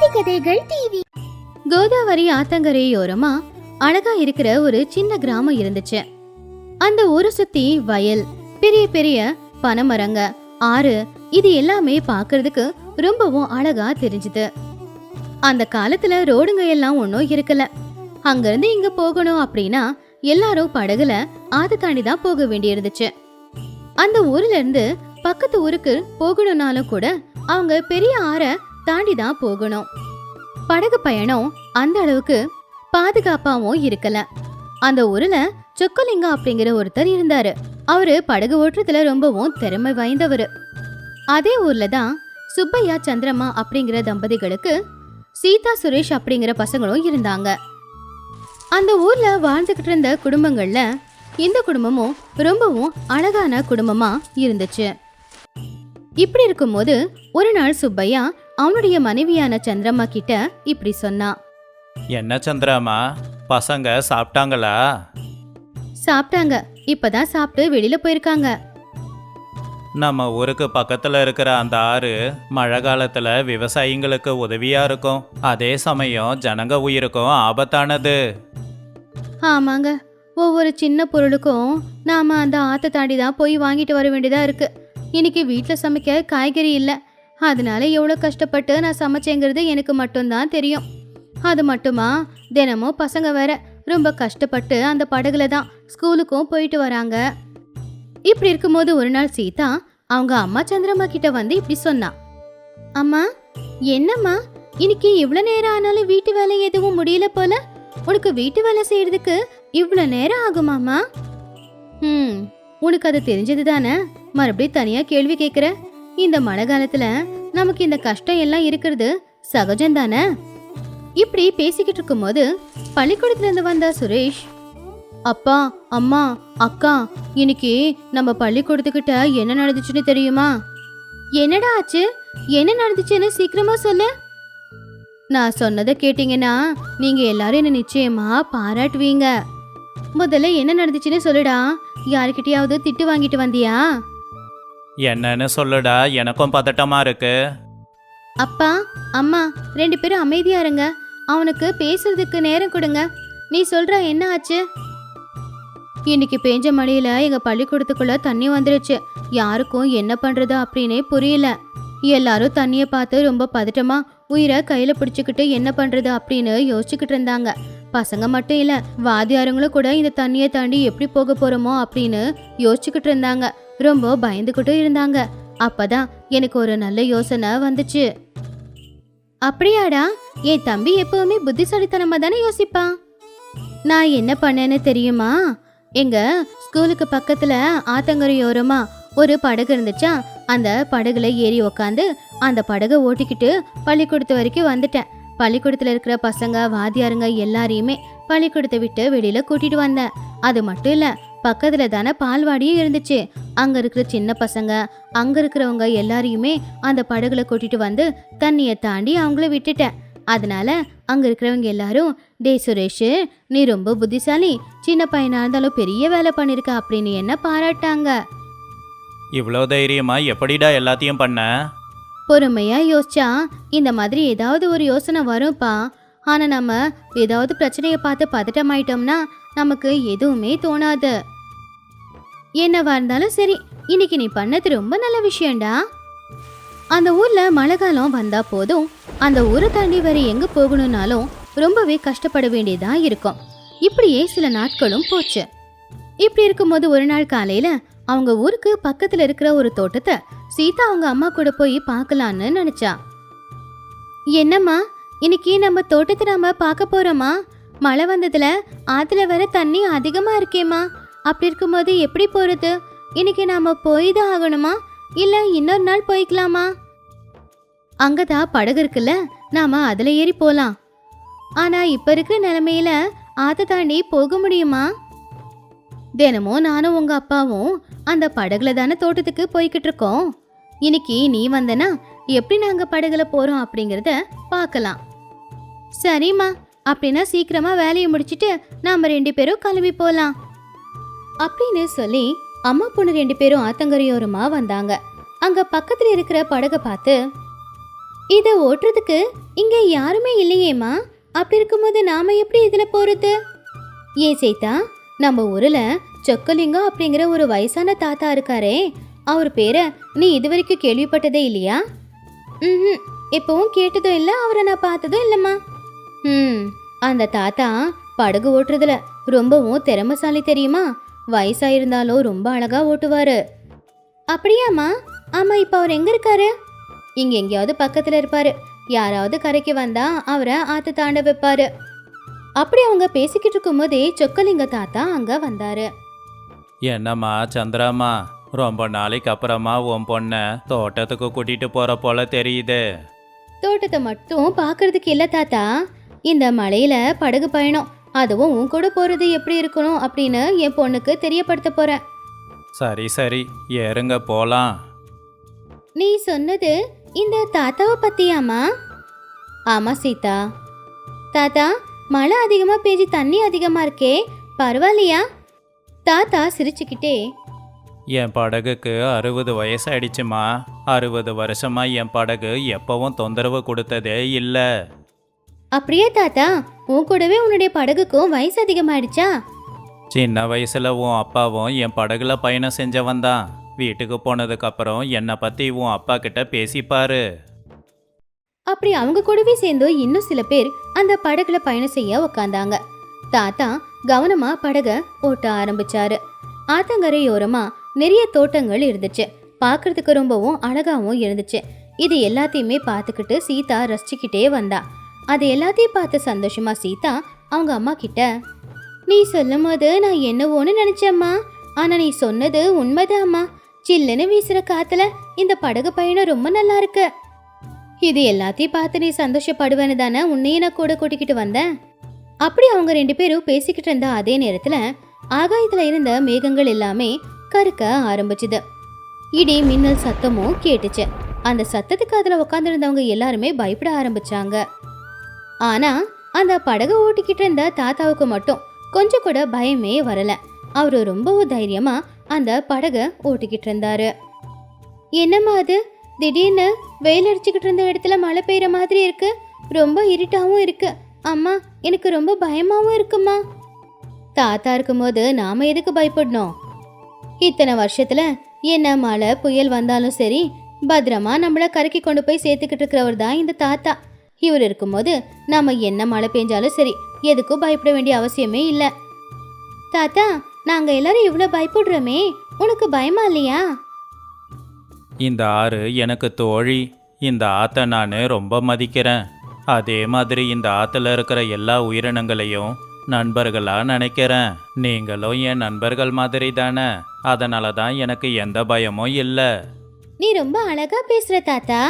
கதைகள் டிவி கோதாவரி ஆத்தங்கரையோரமா அழகா இருக்கிற ஒரு சின்ன கிராமம் இருந்துச்சு. அந்த ஊரை சுத்தி வயல் பெரிய பெரிய பனைமரங்க ஆறு இது எல்லாமே பாக்குறதுக்கு ரொம்பவும் அழகா தெரிஞ்சுது. அந்த காலத்துல ரோடுங்க எல்லாம் ஒன்றும் இருக்கல. அங்கிருந்து இங்க போகணும் அப்படின்னா எல்லாரும் படகுல ஆத்து தாண்டி தான் போக வேண்டியிருந்துச்சு. அந்த ஊர்ல இருந்து பக்கத்து ஊருக்கு போகணும்னாலும் கூட அவங்க பெரிய ஆறை தாண்டி தான் போகணும். படகு பயணம் அந்த அளவுக்கு பாதுகாப்பாவும் இருக்கல. அந்த ஊர்ல சொக்கலிங்கம் அப்படிங்கிற ஒருத்தர் இருந்தாரு. அவரு படகு ஓட்டுறதுல ரொம்பவும் திறமை வாய்ந்தவர். அதே ஊர்ல தான் சுப்பையா சந்திரம்மா அப்படிங்கிற தம்பதிகளுக்கு சீதா சுரேஷ் அப்படிங்கிற பசங்களும் இருந்தாங்க. அந்த ஊர்ல வாழ்ந்துகிட்டு இருந்த குடும்பங்கள்ல இந்த குடும்பமும் ரொம்பவும் அழகான குடும்பமா இருந்துச்சு. இப்படி இருக்கும்போது ஒரு நாள் சுப்பையா அவனுடைய மனைவியான சந்திரம்மா கிட்ட இப்படி சொன்னான் என்ன சந்திராமா பசங்க சாப்பிட்டாங்களா? சாப்பிட்டாங்க. இப்பதான் சாப்பிட்டு வெளியில போயிருக்காங்க. நம்ம ஊருக்கு பக்கத்துல இருக்கிற அந்த ஆறு மழை காலத்துல விவசாயிங்களுக்கு உதவியா இருக்கும். அதே சமயம் ஜனங்க உயிருக்கும் ஆபத்தானது. ஆமாங்க. ஒவ்வொரு சின்ன பொருளுக்கும் நாம அந்த ஆத்தை தாண்டி தான் போய் வாங்கிட்டு வர வேண்டியதா இருக்கு. இன்னைக்கு வீட்டில் சமைக்க காய்கறி இல்லை. அதனால எவ்வளோ கஷ்டப்பட்டு நான் சமைச்சேங்கிறது எனக்கு மட்டும்தான் தெரியும். அது மட்டுமா? தினமும் பசங்க வேற ரொம்ப கஷ்டப்பட்டு அந்த படகுல தான் ஸ்கூலுக்கும் போயிட்டு வராங்க. இப்படி இருக்கும்போது ஒரு நாள் சீதா அவங்க அம்மா சந்திரம்மா கிட்ட வந்து இப்படி சொன்னா. அம்மா என்னம்மா? இன்னைக்கு இவ்வளோ நேரம் ஆனாலும் வீட்டு வேலை எதுவும் முடியல போல? உனக்கு வீட்டு வேலை செய்யறதுக்கு இவ்வளோ நேரம் ஆகுமாமா ம் உனக்கு அது தெரிஞ்சது தானே? மறுபடியும் தனியாக கேள்வி கேட்குற? இந்த மழை காலத்துல நமக்கு இந்த கஷ்டம் எல்லாம் இருக்கிறது சகஜம் தானே? இப்படி பேசிக்கிட்டு இருக்கும்போது பள்ளிக்கூடத்துல இருந்து வந்த சுரேஷ் அப்பா அம்மா அக்கா இன்னைக்கு நம்ம பள்ளிக்கூடத்துக்கிட்ட என்ன நடந்துச்சுன்னு தெரியுமா? என்னடா ஆச்சு? என்ன நடந்துச்சுன்னு சீக்கிரமா சொல்லு. நான் சொன்னதை கேட்டீங்கன்னா நீங்க எல்லாரும் என்ன நிச்சயமா பாராட்டுவீங்க. முதல்ல என்ன நடந்துச்சுன்னு சொல்லுடா. யாருக்கிட்டயாவது திட்டு வாங்கிட்டு வந்தியா? என்னன்னு சொல்லுடா. எனக்கும் பதட்டமா இருக்கு. அப்பா அம்மா ரெண்டு பேரும் அமைதியா இருங்க. அவனுக்கு பேசுறதுக்கு நேரம் கொடுங்க. நீ சொல்ற என்ன ஆச்சு? இன்னைக்கு பேஞ்ச மழையில எங்க பள்ளிக்கூடத்துக்குள்ள தண்ணி வந்துருச்சு. யாருக்கும் என்ன பண்றது அப்படின்னே புரியல. எல்லாரும் தண்ணிய பார்த்து ரொம்ப பதட்டமா உயிரை கையில பிடிச்சுக்கிட்டு என்ன பண்றது அப்படின்னு யோசிச்சுக்கிட்டு இருந்தாங்க. பசங்க மட்டும் இல்ல வாத்தியாருங்களும் கூட இந்த தண்ணியை தாண்டி எப்படி போக போறோமோ அப்படின்னு யோசிச்சுக்கிட்டு இருந்தாங்க. ரொம்ப பயந்துகிட்டும் இருந்தாங்க. அப்பதான் எனக்கு ஒரு நல்ல யோசனை வந்துச்சு. அப்படியாடா என் தம்பி எப்பவுமே புத்திசாலித்தனமா தானே யோசிப்பான்? நான் என்ன பண்ணேன்னு தெரியுமா? எங்க ஸ்கூலுக்கு பக்கத்துல ஆத்தங்கரையோரமா ஒரு படகு இருந்துச்சா? அந்த படகுல ஏறி உக்காந்து அந்த படகை ஓட்டிக்கிட்டு பள்ளிக்கூடத்து வரைக்கும் வந்துட்டேன். பள்ளிக்கூடத்துல இருக்கிற பசங்க வாத்தியாருங்க எல்லாரையுமே பள்ளிக்கூடத்தை விட்டு வெளியில கூட்டிட்டு வந்தேன். அது மட்டும் இல்லை பக்கத்துல தானே பால்வாடியும் இருந்துச்சு. அங்க இருக்கிற சின்ன பசங்க அங்க இருக்கிறவங்க எல்லாரையுமே அந்த படகுல கூட்டிட்டு வந்து தண்ணியை தாண்டி அவங்கள விட்டுட்டேன். அதனால அங்க இருக்கிறவங்க எல்லாரும் டே சுரேஷ் நீ ரொம்ப புத்திசாலி. சின்ன பையனா இருந்தாலும் பெரிய வேலை பண்ணிருக்க அப்படின்னு என்ன பாராட்டாங்க. இவ்வளோ தைரியமா எப்படிடா எல்லாத்தையும் பண்ண? பொறுமையா யோசிச்சா இந்த மாதிரி ஏதாவது ஒரு யோசனை வரும்ப்பா. ஆனா நம்ம ஏதாவது பிரச்சனையை பார்த்து பதட்டமாயிட்டோம்னா நமக்கு எதுவுமே தோணாது. என்னவா இருந்தாலும் சரி இன்னைக்கு நீ பண்ணது ரொம்ப நல்ல விஷயம்டா. அந்த ஊர்ல மழை காலம் வந்தா போதும். அந்த ஊரை தாண்டி வேற எங்க போகணும்னாலும் ரொம்பவே கஷ்டப்பட வேண்டியதா இருக்கும். இப்படியே சில நாட்களும் போச்சு. இப்படி இருக்கும்போது ஒரு நாள் காலையில அவங்க ஊருக்கு பக்கத்துல இருக்கிற ஒரு தோட்டத்தை சீதா அவங்க அம்மா கூட போய் பார்க்கலான்னு நினைச்சா. என்னம்மா இன்னைக்கு நம்ம தோட்டத்தை நாம பார்க்க போறோமா? மழை வந்ததுல ஆத்துல வர தண்ணி அதிகமா இருக்கேம்மா. அப்படி இருக்கும்போது எப்படி போறது? இன்னைக்கு நாம போய் தான் ஆகணுமா? இல்ல இன்னொரு நாள் போய்க்கலாமா? அங்கதான் படகு இருக்குல்ல நாம அதுல ஏறி போலாம். ஆனா இப்ப இருக்கிற நிலைமையில ஆத்த தாண்டி போக முடியுமா? தினமும் நானும் உங்க அப்பாவும் அந்த படகுல தானே தோட்டத்துக்கு போய்கிட்டு இருக்கோம். இன்னைக்கு நீ வந்தனா எப்படி நாங்க படகுல போறோம் அப்படிங்கறத பார்க்கலாம். சரிம்மா அப்படின்னா சீக்கிரமா வேலையை முடிச்சிட்டு நாம ரெண்டு பேரும் கிளம்பி போலாம். அப்படின்னு சொல்லி அம்மா பொண்ணு ரெண்டு பேரும் ஆத்தங்கரையோரமா வந்தாங்க. அங்க பக்கத்துல இருக்கிற படகை பார்த்து இதை ஓட்டுறதுக்கு இங்க யாருமே இல்லையேம்மா. அப்படி இருக்கும்போது நாம எப்படி இதுல போறது? ஏன் சீதா நம்ம ஊர்ல சொக்கலிங்கம் அப்படிங்கிற ஒரு வயசான தாத்தா இருக்காரே. அவர் பேரை நீ இது வரைக்கும் கேள்விப்பட்டதே இல்லையா? ம் இப்போவும் கேட்டதும் இல்லை அவரை நான் பார்த்ததும் இல்லைம்மா. ம். அந்த தாத்தா படகு ஓட்டுறதுல ரொம்பவும் திறமைசாலி தெரியுமா? வயசாயிருந்தாலும் ரொம்ப அழகா ஓட்டுவாரு. அப்படியாம்மா? ஆமா இப்போ அவர் எங்க இருக்காரு? இங்க எங்கேயாவது பக்கத்துல இருப்பாரு. யாராவது கரைக்கு வந்தா அவரை ஆத்து தாண்ட வைப்பாரு. அப்படி அவங்க பேசிக்கிட்டு இருக்கும்போதே சொக்கலிங்க தாத்தா அங்க வந்தாரு. என்னம்மா சந்திராம்மா? ரொம்ப நாளைக்கு அப்புறமா உன் பொண்ணை தோட்டத்துக்கு கூட்டிட்டு போற போல தெரியுது. தோட்டத்தை மட்டும் பார்க்கறதுக்கு இல்ல தாத்தா. இந்த மலையில படகு பயணம். அதுவும் உன் கூட போறது எப்படி இருக்கணும் அப்படின்னு என் பொண்ணுக்கு தெரியப்படுத்த போறேன் சரி சரி. ஏறுங்க போலாம். நீ சொன்னது இந்த தாத்தாவை பத்தியாமா ஆமா சீதா. தாத்தா மழை அதிகமா பெய்ஞ்சு தண்ணி அதிகமா இருக்கே பரவாயில்லையா? தாத்தா சிரிச்சுக்கிட்டே என் படகுக்கு அறுபது வயசாயிடுச்சுமா. அறுபது வருஷமா என் படகு எப்பவும் தொந்தரவு கொடுத்ததே இல்லை. அப்படியே தாத்தா உன் கூடவே உன்னுடைய படகுக்கும் வயசு அதிகமாயிடுச்சா? சின்ன வயசுல உன் அப்பாவும் என் படகுல பயணம் செஞ்சவன் தான். வீட்டுக்கு போனதுக்கு அப்புறம் என்னை பத்தி உன் அப்பா கிட்ட பேசிப்பாரு. அப்படி அவங்க கூடவே சேர்ந்து இன்னும் சில பேர் அந்த படகுல பயணம் செய்ய உக்காந்தாங்க. தாத்தா கவனமா படக ஓட்ட ஆரம்பிச்சாரு. ஆத்தங்கரையோரமா நிறைய தோட்டங்கள் இருந்துச்சு. பார்க்கறதுக்கு ரொம்பவும் அழகாவும் இருந்துச்சு. இது எல்லாத்தையுமே பார்த்துக்கிட்டு சீதா ரசிச்சுக்கிட்டே வந்தா. அது எல்லாத்தையும் பார்த்து சந்தோஷமா சீதா அவங்க அம்மா கிட்ட நீ சொல்லும் போது நான் என்னவோன்னு நினைச்சேம்மா. ஆனா நீ சொன்னது உண்மைதாம்மா சில்லுன்னு வீசுற காத்துல இந்த படகு பயணம் ரொம்ப நல்லா இருக்கு. இது எல்லாத்தையும் பார்த்து நீ சந்தோஷப்படுவேன்னு தானே உன்னையே நான் கூட கூட்டிக்கிட்டு வந்தேன். அப்படி அவங்க ரெண்டு பேரும் பேசிக்கிட்டு இருந்த அதே நேரத்துல ஆகாயத்துல இருந்த மேகங்கள் எல்லாமே கருக்க ஆரம்பிச்சுது. இடி மின்னல் சத்தமும் கேட்டுச்சு. அந்த சத்தத்துக்கு அதுல உட்காந்துருந்தவங்க எல்லாருமே பயப்பட ஆரம்பிச்சாங்க. ஆனா அந்த படகு ஓட்டிக்கிட்டு இருந்த தாத்தாவுக்கு மட்டும் கொஞ்சம் கூட பயமே வரல. அவரு ரொம்பவும் தைரியமா அந்த படகை ஓட்டிக்கிட்டு இருந்தாரு. என்னம்மா அது? திடீர்னு வெயில் அடிச்சுக்கிட்டு இருந்த இடத்துல மழை பெய்யுற மாதிரி இருக்கு. ரொம்ப இருட்டாகவும் இருக்கு. அம்மா எனக்கு ரொம்ப பயமாவும் இருக்குமா தாத்தா இருக்கும்போது நாம எதுக்கு பயப்படணும்? இத்தனை வருஷத்துல என்ன மழை புயல் வந்தாலும் சரி பத்திரமா நம்மள கரைக்கு கொண்டு போய் சேர்த்துக்கிட்டு இருக்கிறவர் தான் இந்த தாத்தா. இவர் இருக்கும்போது நாம என்ன மழை பெஞ்சாலும் சரி எதுக்கும் பயப்பட வேண்டிய அவசியமே இல்ல. தாத்தா நாங்க எல்லாரும் இவ்வளவு பயப்படுறோமே உனக்கு பயமா இல்லையா? இந்த ஆறு எனக்கு தோழி இந்த ஆத்தை நான் ரொம்ப மதிக்கிறேன். அதே மாதிரி இந்த ஆத்துல இருக்கிற எல்லா உயிரினங்களையும் நண்பர்களா நினைக்கிறேன். நீங்களும் என் நண்பர்கள் மாதிரி தானே அதனால தான் எனக்கு எந்த பயமும் இல்லை. நீ ரொம்ப அழகா பேசுற தாத்தா.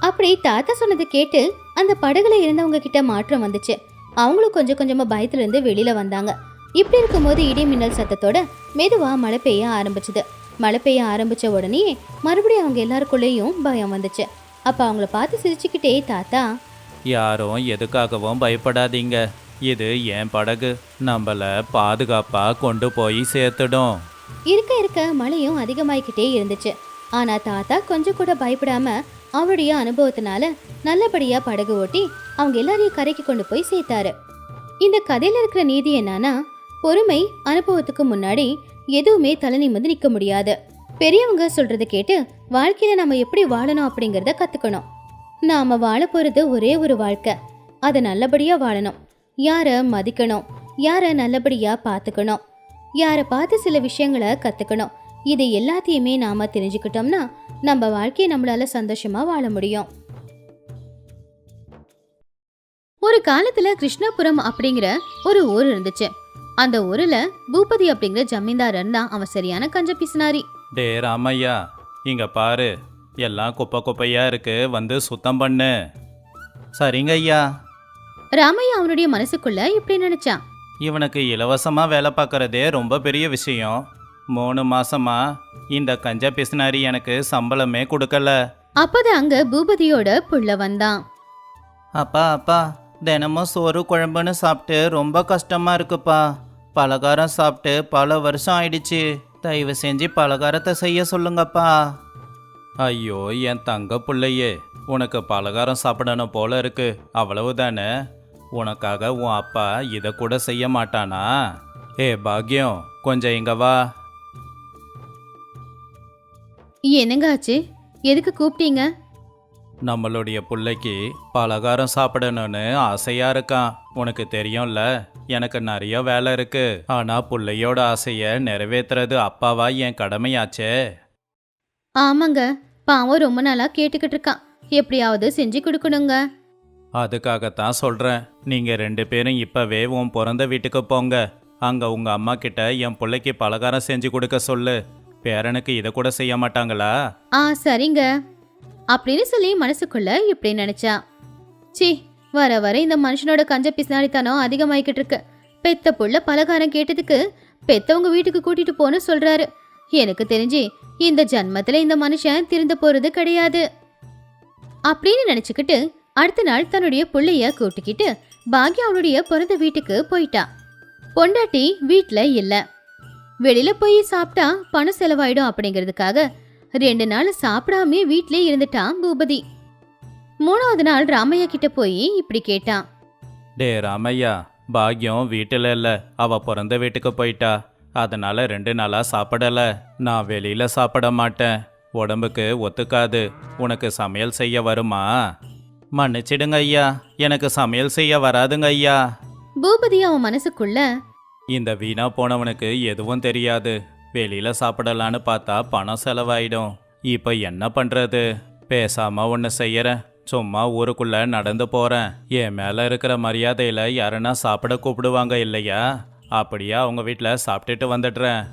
அப்படி தாத்தா சொன்னதை கேட்டு அந்த படகுல இருந்தவங்க கிட்ட மாற்றம் வந்துச்சு. அவங்களும் கொஞ்சம் கொஞ்சமா பயத்துல இருந்து வெளியில வந்தாங்க. இப்படி இருக்கும்போது இடி மின்னல் சத்தத்தோட மெதுவா மழை பெய்ய ஆரம்பிச்சுது. மழை பெய்ய ஆரம்பிச்ச உடனே மறுபடியும் அவங்க எல்லாருக்குள்ளேயும் பயம் வந்துச்சு. அப்ப அவங்கள பார்த்து சிரிச்சுக்கிட்டே தாத்தா யாரும் எதுக்காகவும் பயப்படாதீங்க. இது என் படகு. நம்மள பாதுகாப்பா கொண்டு போய் சேர்த்துடும். இருக்க இருக்க மழையும் அதிகமாயிக்கிட்டே இருந்துச்சு. ஆனா தாத்தா கொஞ்சம் கூட பயப்படாம அவருடைய அனுபவத்தினால நல்லபடியா படகு ஓட்டி அவங்க எல்லாரையும் கரைக்கு கொண்டு போய் சேர்த்தாரு. இந்த கதையில இருக்கிற நீதி என்னன்னா பொறுமை அனுபவத்துக்கு முன்னாடி எதுவுமே தலை நிமிந்து நிக்க முடியாது. பெரியவங்க சொல்றத கேட்டு வாழ்க்கையில நம்ம எப்படி வாழணும் அப்படிங்கறத கத்துக்கணும். நாம வாழ போறது ஒரே ஒரு வாழ்க்கை. அதை நல்லபடியா வாழணும். யார மதிக்கணும்? யார நல்லபடியா பார்த்துக்கணும் யாரை பார்த்து சில விஷயங்களை கத்துக்கணும்? இது எல்லாத்தையுமே நாம தெரிஞ்சுக்கிட்டோம்னா நம்ம வாழ்க்கையை நம்மளால சந்தோஷமா வாழ முடியும். ஒரு காலத்துல கிருஷ்ணபுரம் அப்படிங்கிற ஒரு ஊர் இருந்துச்சு. அந்த ஊர்ல பூபதி அப்படிங்கிற ஜமீன்தார் இருந்தா அவன் சரியான கஞ்ச பிசினாரி. டே ராமையா இங்க பாரு. எல்லாம் குப்பை குப்பையா இருக்கு வந்து சுத்தம் பண்ணு. சரிங்க ஐயா. ராமையா அவனுடைய மனசுக்குள்ள இப்படி நினைச்சான். இவனுக்கு இலவசமா வேலை பார்க்கறதே ரொம்ப பெரிய விஷயம். மூணு மாசமா இந்த கஞ்ச பிசினாரி எனக்கு சம்பளமே கொடுக்கல. அப்பதான் அங்க பூபதியோட புள்ள வந்தான். அப்பா அப்பா தினமும் சோறு குழம்புன்னு சாப்பிட்டு ரொம்ப கஷ்டமா இருக்குப்பா. பலகாரம் சாப்பிட்டு பல வருஷம் ஆயிடுச்சு. தயவு செஞ்சு பலகாரத்தை செய்ய சொல்லுங்கப்பா. ஐயோ என் தங்க பிள்ளையே உனக்கு பலகாரம் சாப்பிடணும் போல இருக்கு. அவ்வளவுதானே உனக்காக உன் அப்பா இதை கூட செய்ய மாட்டானா? ஏ பாக்யம் கொஞ்சம் இங்க வா. என்னங்க ஆச்சு? எதுக்கு கூப்பிட்டீங்க? நம்மளுடைய புள்ளைக்கு பலகாரம் சாப்பிடணும்னு ஆசையா இருக்கான். உனக்கு தெரியும்ல எனக்கு நிறைய வேலை இருக்கு. ஆனா புள்ளையோட ஆசைய நிறைவேத்துறது அப்பாவா என் கடமையாச்சே? ஆமாங்க பாவம் ரொம்ப நாளா கேட்டுக்கிட்டு இருக்கான். எப்படியாவது செஞ்சு கொடுக்கணுங்க. அதுக்காகத்தான் சொல்றேன். நீங்க ரெண்டு பேரும் இப்பவே உன் பிறந்த வீட்டுக்கு போங்க. அங்க உங்க அம்மா கிட்ட என் பிள்ளைக்கு பலகாரம் செஞ்சு கொடுக்க சொல்லு. பேரனுக்கு இதை கூட செய்ய மாட்டாங்களா? ஆ சரிங்க. அப்படின்னு சொல்லி மனசுக்குள்ள இப்படி நினைச்சா. சி வர வர இந்த மனுஷனோட கஞ்ச பிசினாடித்தனம் அதிகமாயிக்கிட்டு இருக்கு. பெத்த புள்ள பலகாரம் கேட்டதுக்கு பெத்தவங்க வீட்டுக்கு கூட்டிட்டு போன்னு சொல்றாரு. எனக்கு தெரிஞ்சு இந்த ஜன்மத்துல இந்த மனுஷன் திருந்த போறது கிடையாது. அப்படின்னு நினைச்சுக்கிட்டு அடுத்த நாள் தன்னுடைய புள்ளைய கூட்டிக்கிட்டு பாக்யா அவளுடைய பிறந்த வீட்டுக்கு போயிட்டா. பொண்டாட்டி வீட்டில் இல்லை. வெளியில போய் சாப்பிட்டா பணம் செலவாயிடும் அப்படிங்கிறதுக்காக ரெண்டு நாள் சாப்பிடாம வீட்லயே இருந்துட்டான் பூபதி. மூணாவது நாள் ராமையா கிட்ட போய் இப்படி கேட்டான். டே ராமையா பாக்யம் வீட்டில் இல்ல. அவ பிறந்த வீட்டுக்கு போயிட்டா. அதனால ரெண்டு நாளா சாப்பிடல. நான் வெளியில சாப்பிட மாட்டேன். உடம்புக்கு ஒத்துக்காது. உனக்கு சமையல் செய்ய வருமா? மன்னிச்சிடுங்க ஐயா. எனக்கு சமையல் செய்ய வராதுங்க ஐயா. பூபதி அவன் மனசுக்குள்ள இந்த வீணா போனவனுக்கு எதுவும் தெரியாது. வெளியில சாப்பிடலான்னு பார்த்தா பணம் செலவாயிடும். இப்போ என்ன பண்றது? பேசாம ஒன்று செய்யறேன். சும்மா ஊருக்குள்ள நடந்து போறேன். என் மேல இருக்கிற மரியாதையில யாருன்னா சாப்பிட கூப்பிடுவாங்க இல்லையா? அப்படியே அவங்க வீட்டில் சாப்பிட்டுட்டு வந்துடுறேன்.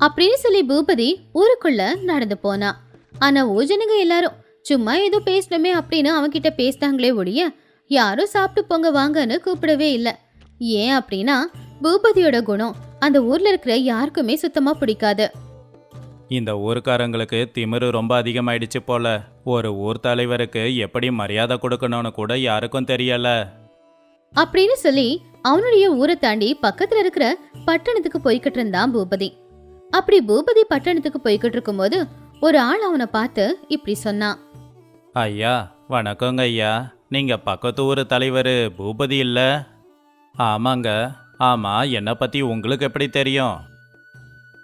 அப்படின்னு சொல்லி பூபதி ஊருக்குள்ள நடந்து போனான் ஆனா ஓஜனுங்க எல்லாரும் சும்மா ஏதோ பேசணுமே அப்படின்னு அவன்கிட்ட பேசினாங்களே ஒழிய யாரும் சாப்பிட்டு போங்க வாங்கன்னு கூப்பிடவே இல்லை. ஏன் அப்படின்னா பூபதியோட குணம் அந்த ஊர்ல இருக்கிற யாருக்குமே சுத்தமா பிடிக்காது. இந்த ஊர்க்காரங்களுக்கு திமிரு ரொம்ப அதிகமாயிடுச்சு போல. ஒரு ஊர் தலைவருக்கு எப்படி மரியாதை கொடுக்கணும்னு கூட யாருக்கும் தெரியல. அப்படின்னு சொல்லி அவனுடைய ஊரை தாண்டி பக்கத்துல இருக்கிற பட்டணத்துக்கு போய்கிட்டு இருந்தான் பூபதி. அப்படி பூபதி பட்டணத்துக்கு போய்கிட்டு இருக்கும்போது ஒரு ஆள் அவனை பார்த்து இப்படி சொன்னான். ஐயா வணக்கங்க ஐயா. நீங்க பக்கத்து ஊர் தலைவர் பூபதி இல்ல? ஆமாங்க. ஆமா என்னை பத்தி உங்களுக்கு எப்படி தெரியும்?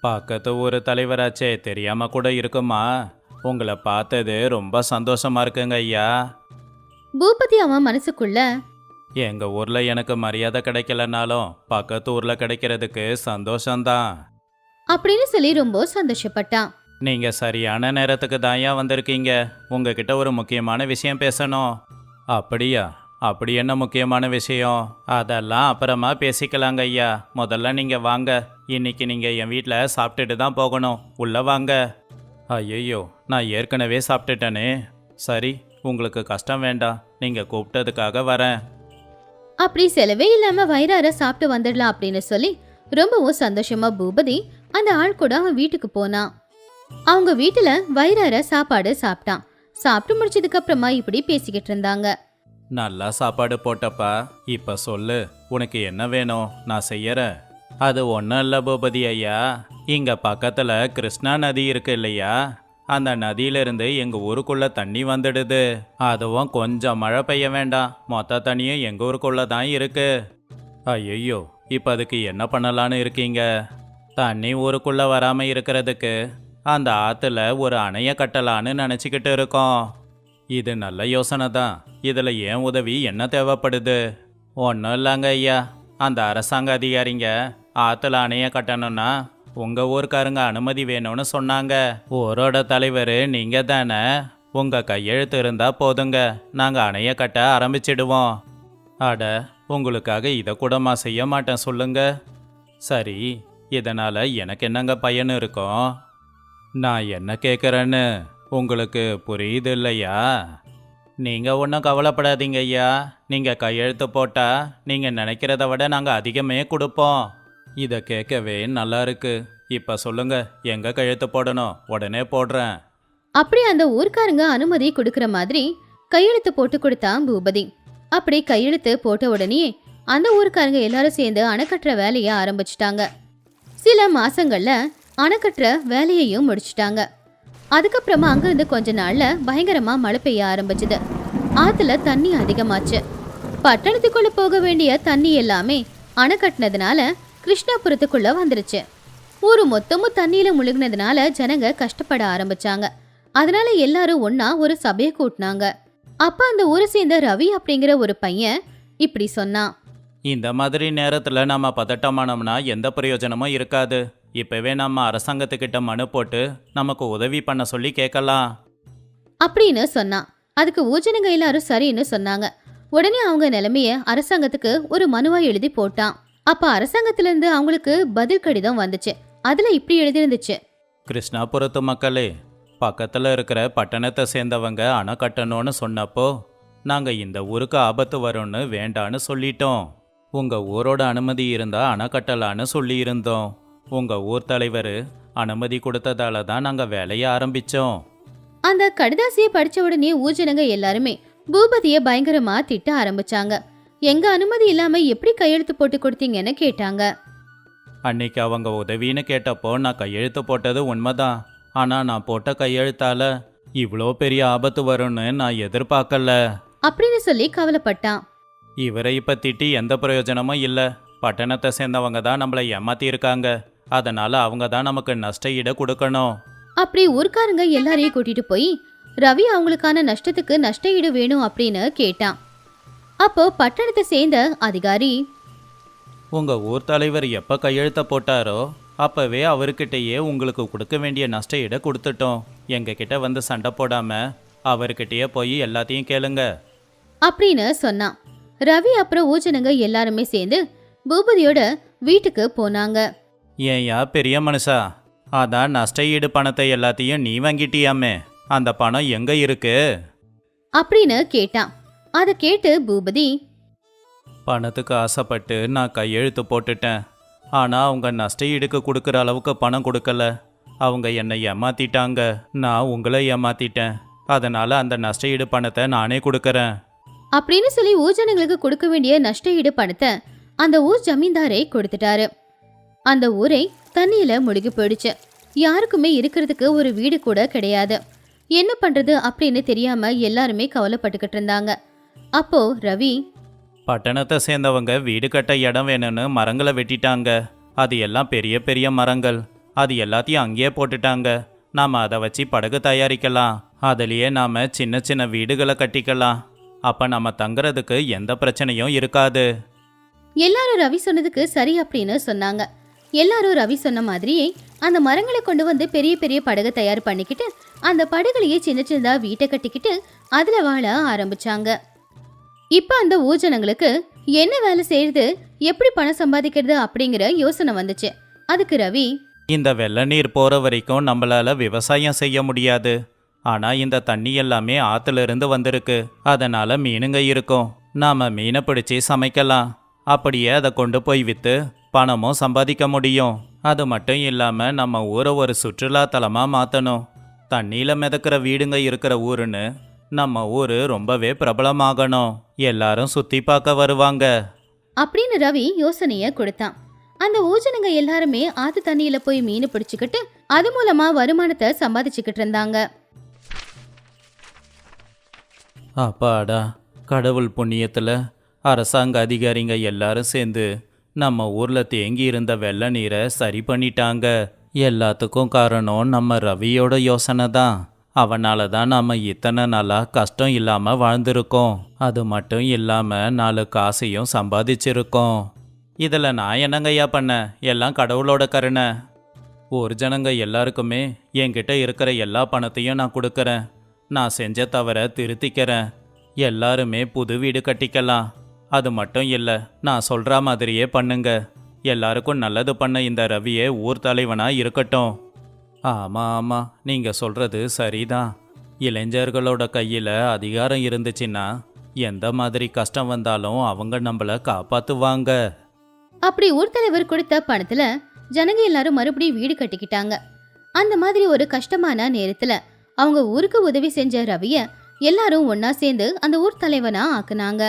பக்கத்து ஊர் தலைவராச்சே தெரியாம கூட இருக்குமா? உங்களை பார்த்தது ரொம்ப சந்தோஷமா இருக்குங்க ஐயா. பூபதி அவன் மனசுக்குள்ள எங்க ஊர்ல எனக்கு மரியாதை கிடைக்கலனாலும் பக்கத்து ஊர்ல கிடைக்கிறதுக்கு சந்தோஷம்தான். அப்படின்னு சொல்லி ரொம்ப சந்தோஷப்பட்டான். நீங்க சரியான நேரத்துக்கு தாயா வந்திருக்கீங்க. உங்ககிட்ட ஒரு முக்கியமான விஷயம் பேசணும். அப்படியா? அப்படி என்ன முக்கியமான விஷயம்? அதெல்லாம் அப்புறமா பேசிக்கலாங்க ஐயா. முதல்ல நீங்க வாங்க. இன்னைக்கு நீங்க என் வீட்டில் சாப்பிட்டுட்டு தான் போகணும். உள்ள வாங்க. ஐயோ நான் ஏற்கனவே சாப்பிட்டுட்டேனே. சரி உங்களுக்கு கஷ்டம் வேண்டாம். நீங்க கூப்பிட்டதுக்காக வரேன். அப்படி செலவே இல்லாம வயிறார சாப்பிட்டு வந்துடலாம் அப்படின்னு சொல்லி ரொம்பவும் சந்தோஷமா பூபதி அந்த ஆள் கூட அவன் வீட்டுக்கு போனான். அவங்க வீட்டுல வயிறார சாப்பாடு சாப்பிட்டான். சாப்பிட்டு முடிச்சதுக்கு அப்புறமா இப்படி பேசிக்கிட்டு இருந்தாங்க. நல்லா சாப்பாடு போட்டப்பா. இப்ப சொல்லு உனக்கு என்ன வேணும்? நான் செய்யறேன். அது ஒன்றும் இல்லை பூபதி ஐயா. இங்க பக்கத்துல கிருஷ்ணா நதி இருக்கு இல்லையா? அந்த நதியிலிருந்து எங்க ஊருக்குள்ள தண்ணி வந்துடுது. அதுவும் கொஞ்சம் மழை பெய்ய வேண்டாம். மொத்த தண்ணியும் எங்க ஊருக்குள்ள தான் இருக்கு. ஐயோ இப்ப அதுக்கு என்ன பண்ணலான்னு இருக்கீங்க? தண்ணி ஊருக்குள்ள வராம இருக்கிறதுக்கு அந்த ஆத்துல ஒரு அணைய கட்டலான்னு நினச்சிக்கிட்டு இருக்கோம். இது நல்ல யோசனை தான். இதில் ஏன் உதவி என்ன தேவைப்படுது? ஒன்றும் இல்லைங்க ஐயா. அந்த அரசாங்க அதிகாரிங்க ஆற்றுல அணைய கட்டணும்னா உங்கள் ஊருக்காரங்க அனுமதி வேணும்னு சொன்னாங்க. ஊரோட தலைவர் நீங்கள் தானே. உங்கள் கையெழுத்து இருந்தால் போதுங்க. நாங்கள் அணைய கட்ட ஆரம்பிச்சிடுவோம். அட உங்களுக்காக இதை கூடமா செய்ய மாட்டேன் சொல்லுங்க. சரி இதனால் எனக்கு என்னங்க பயன் இருக்கும்? நான் என்ன கேட்குறேன்னு உங்களுக்கு புரியுது இல்லையா நீங்கள் ஒன்றும் கவலைப்படாதீங்க ஐயா. நீங்கள் கையெழுத்து போட்டால் நீங்கள் நினைக்கிறத விட நாங்கள் அதிகமே கொடுப்போம். இதை கேட்கவே நல்லா இருக்கு. இப்போ சொல்லுங்க எங்கே கையெழுத்து போடணும்? உடனே போடுறேன். அப்படி அந்த ஊர்க்காரங்க அனுமதி கொடுக்கற மாதிரி கையெழுத்து போட்டு கொடுத்தான் பூபதி. அப்படி கையெழுத்து போட்ட உடனே அந்த ஊர்க்காரங்க எல்லாரும் சேர்ந்து அணைக்கட்டுற வேலையை ஆரம்பிச்சிட்டாங்க. சில மாசங்கள்ல அணைக்கட்டுற வேலையையும் முடிச்சிட்டாங்க. அதுக்கப்புறமா அங்கிருந்து கொஞ்ச நாள்ல பயங்கரமா மழை பெய்ய ஆரம்பிச்சது. ஆத்துல தண்ணி அதிகமாச்சு. பட்டணத்துக்குள்ள போக வேண்டிய தண்ணி எல்லாமே அணை கட்டினதுனால கிருஷ்ணாபுரத்துக்குள்ள வந்துருச்சு. ஊர் மொத்தமும் தண்ணியில முழுகினதுனால ஜனங்க கஷ்டப்பட ஆரம்பிச்சாங்க. அதனால எல்லாரும் ஒன்னா ஒரு சபையை கூட்டினாங்க. அப்ப அந்த ஊரை சேர்ந்த ரவி அப்படிங்கிற ஒரு பையன் இப்படி சொன்னான். இந்த மாதிரி நேரத்தில் நம்ம பதட்டமானோம்னா எந்த பிரயோஜனமும் இருக்காது. இப்போவே நம்ம அரசாங்கத்துக்கிட்ட மனு போட்டு நமக்கு உதவி பண்ண சொல்லி கேட்கலாம் அப்படின்னு சொன்னான் அதுக்கு ஊஜனங்க எல்லாரும் சரின்னு சொன்னாங்க. உடனே அவங்க நிலைமைய அரசாங்கத்துக்கு ஒரு மனுவா எழுதி போட்டான். அப்ப அரசாங்கத்துல இருந்து அவங்களுக்கு பதில் கடிதம் வந்துச்சு. அதுல இப்படி எழுதியிருந்துச்சு கிருஷ்ணாபுரத்து மக்களே பக்கத்தில் இருக்கிற பட்டணத்தை சேர்ந்தவங்க அணை கட்டணும்னு சொன்னப்போ நாங்கள் இந்த ஊருக்கு ஆபத்து வரும்னு வேண்டான்னு சொல்லிட்டோம். உங்கள் ஊரோட அனுமதி இருந்தால் அணை கட்டலான்னு சொல்லியிருந்தோம். உங்கள் ஊர் தலைவர் அனுமதி கொடுத்ததால தான் நாங்கள் வேலையை ஆரம்பித்தோம் அந்த கடிதாசியை படிச்ச உடனே ஊஜனங்க எல்லாருமே பூபதிய பயங்கரமா திட்ட ஆரம்பிச்சாங்க. எங்க அனுமதி இல்லாம எப்படி கையெழுத்து போட்டு கொடுத்தீங்கன்னு கேட்டாங்க. அன்னைக்கு அவங்க உதவின்னு கேட்டப்போ நான் கையெழுத்து போட்டது உண்மைதான். ஆனால் நான் போட்ட கையெழுத்தால இவ்வளோ பெரிய ஆபத்து வரும்னு நான் எதிர்பார்க்கல. அப்படின்னு சொல்லி கவலைப்பட்டான். இவரை இப்போ திட்டி எந்த பிரயோஜனமும் இல்லை. பட்டணத்தை சேர்ந்தவங்க தான் நம்மளை ஏமாத்தி இருக்காங்க அதனால அவங்க தான் நமக்கு நஷ்ட ஈடு கொடுக்கணும். அப்படி ஊர்க்காரங்க எல்லாரையும் கூட்டிட்டு போய் ரவி அவங்களுக்கான நஷ்டத்துக்கு நஷ்ட ஈடு வேணும் அப்படின்னு கேட்டான். அப்போ பட்டணத்தை சேர்ந்த அதிகாரி உங்க ஊர் தலைவர் எப்போ கையெழுத்த போட்டாரோ அப்பவே அவர்கிட்டயே உங்களுக்கு கொடுக்க வேண்டிய நஷ்ட ஈடை கொடுத்துட்டோம். எங்க கிட்ட வந்து சண்டை போடாம அவர்கிட்டயே போய் எல்லாத்தையும் கேளுங்க. அப்படின்னு சொன்னான். ரவி அப்புறம் ஊஜனங்க எல்லாருமே சேர்ந்து பூபதியோட வீட்டுக்கு போனாங்க. ஏன்யா பெரிய மனுஷா. அதான் நஷ்ட ஈடு பணத்தை எல்லாத்தையும் நீ வாங்கிட்டியாமே. அந்த பணம் எங்க இருக்கு? அப்படின்னு கேட்டான். அதை கேட்டு பூபதி பணத்துக்கு ஆசைப்பட்டு நான் கையெழுத்து போட்டுட்டேன். ஆனால் அவங்க நஷ்ட ஈடுக்கு கொடுக்குற அளவுக்கு பணம் கொடுக்கல. அவங்க என்னை ஏமாத்திட்டாங்க. நான் உங்களை ஏமாத்திட்டேன். அதனால அந்த நஷ்ட ஈடு பணத்தை நானே கொடுக்கறேன். அப்படின்னு சொல்லி ஊஜனங்களுக்கு கொடுக்க வேண்டிய நஷ்ட ஈடு பணத்தை அந்த ஊர் ஜமீன்தாரே கொடுத்துட்டாரு. அந்த ஊரை தண்ணியில முழுகி போயிடுச்சு. யாருக்குமே இருக்கிறதுக்கு ஒரு வீடு கூட கிடையாது. என்ன பண்றது அப்படின்னு தெரியாம எல்லாருமே கவலைப்பட்டுக்கிட்டு இருந்தாங்க. அப்போ ரவி பட்டணத்தை சேர்ந்தவங்க வீடு கட்ட இடம் வேணும்னு மரங்களை வெட்டிட்டாங்க. அது எல்லாம் பெரிய பெரிய மரங்கள். அது எல்லாத்தையும் அங்கேயே போட்டுட்டாங்க. நாம் அதை வச்சு படகு தயாரிக்கலாம். அதுலேயே நாம் சின்ன சின்ன வீடுகளை கட்டிக்கலாம். அப்போ நம்ம தங்குறதுக்கு எந்த பிரச்சனையும் இருக்காது. எல்லாரும் ரவி சொன்னதுக்கு சரி அப்படின்னு சொன்னாங்க. எல்லாரும் ரவி சொன்ன மாதிரியே அந்த மரங்களை கொண்டு வந்து பெரிய பெரிய படகு தயார் பண்ணிக்கிட்டு அந்த படகுலையே சின்ன சின்னதாக வீட்டை கட்டிக்கிட்டு அதில் வாழ ஆரம்பிச்சாங்க. இப்போ அந்த ஊஜனங்களுக்கு என்ன வேலை செய்யறது எப்படி பணம் சம்பாதிக்கிறது அப்படிங்கிற யோசனை வந்துச்சு. அதுக்கு ரவி இந்த வெள்ள நீர் போகிற வரைக்கும் நம்மளால விவசாயம் செய்ய முடியாது. ஆனால் இந்த தண்ணி எல்லாமே ஆத்துல இருந்து வந்திருக்கு. அதனால மீனுங்க இருக்கும். நாம மீனை பிடிச்சி சமைக்கலாம். அப்படியே அதை கொண்டு போய் விற்று பணமும் சம்பாதிக்க முடியும். அது மட்டும் இல்லாமல் நம்ம ஊரை ஒரு சுற்றுலா தலமாக மாற்றணும் தண்ணியில் மிதக்கிற வீடுங்க இருக்கிற ஊருன்னு நம்ம ஊர் ரொம்பவே பிரபலமாகணும். எல்லாரும் சுற்றி பார்க்க வருவாங்க. அப்படின்னு ரவி யோசனைய கொடுத்தான். அந்த ஊஜனங்க எல்லாருமே ஆத்து தண்ணியில போய் மீன் பிடிச்சுக்கிட்டு அது மூலமா வருமானத்தை சம்பாதிச்சுக்கிட்டு இருந்தாங்க. அப்பாடா கடவுள் புண்ணியத்தில் அரசாங்க அதிகாரிங்க எல்லாரும் சேர்ந்து நம்ம ஊரில் தேங்கி இருந்த வெள்ள நீரை சரி பண்ணிட்டாங்க. எல்லாத்துக்கும் காரணம் நம்ம ரவியோட யோசனை தான். அவனால தான் நாம் இத்தனை நாளாக கஷ்டம் இல்லாமல் வாழ்ந்திருக்கோம். அது மட்டும் இல்லாமல் நாலு காசையும் சம்பாதிச்சிருக்கோம். இதில் நான் என்னங்கய்யா பண்ணேன் எல்லாம் கடவுளோட கருணை. ஒரு ஜனங்க எல்லாருக்குமே என்கிட்ட இருக்கிற எல்லா பணத்தையும் நான் கொடுக்குறேன். நான் செஞ்ச தவிர திருத்திக்கிறேன். எல்லாருமே புது வீடு கட்டிக்கலாம். அது மட்டும் இல்லை நான் சொல்கிற மாதிரியே பண்ணுங்க. எல்லாருக்கும் நல்லது பண்ண இந்த ரவியே ஊர் தலைவனாக இருக்கட்டும். ஆமாம் ஆமாம் நீங்கள் சொல்கிறது சரிதான். இளைஞர்களோட கையில் அதிகாரம் இருந்துச்சுன்னா எந்த மாதிரி கஷ்டம் வந்தாலும் அவங்க நம்மளை காப்பாற்றுவாங்க அப்படி ஊர் தலைவர் கொடுத்த பணத்துல ஜனங்க எல்லாரும் மறுபடியும் வீடு கட்டிக்கிட்டாங்க. அந்த மாதிரி ஒரு கஷ்டமான நேரத்துல அவங்க ஊருக்கு உதவி செஞ்ச ரவிய எல்லாரும் ஒன்னா சேர்ந்து அந்த ஊர் தலைவனா ஆக்குனாங்க.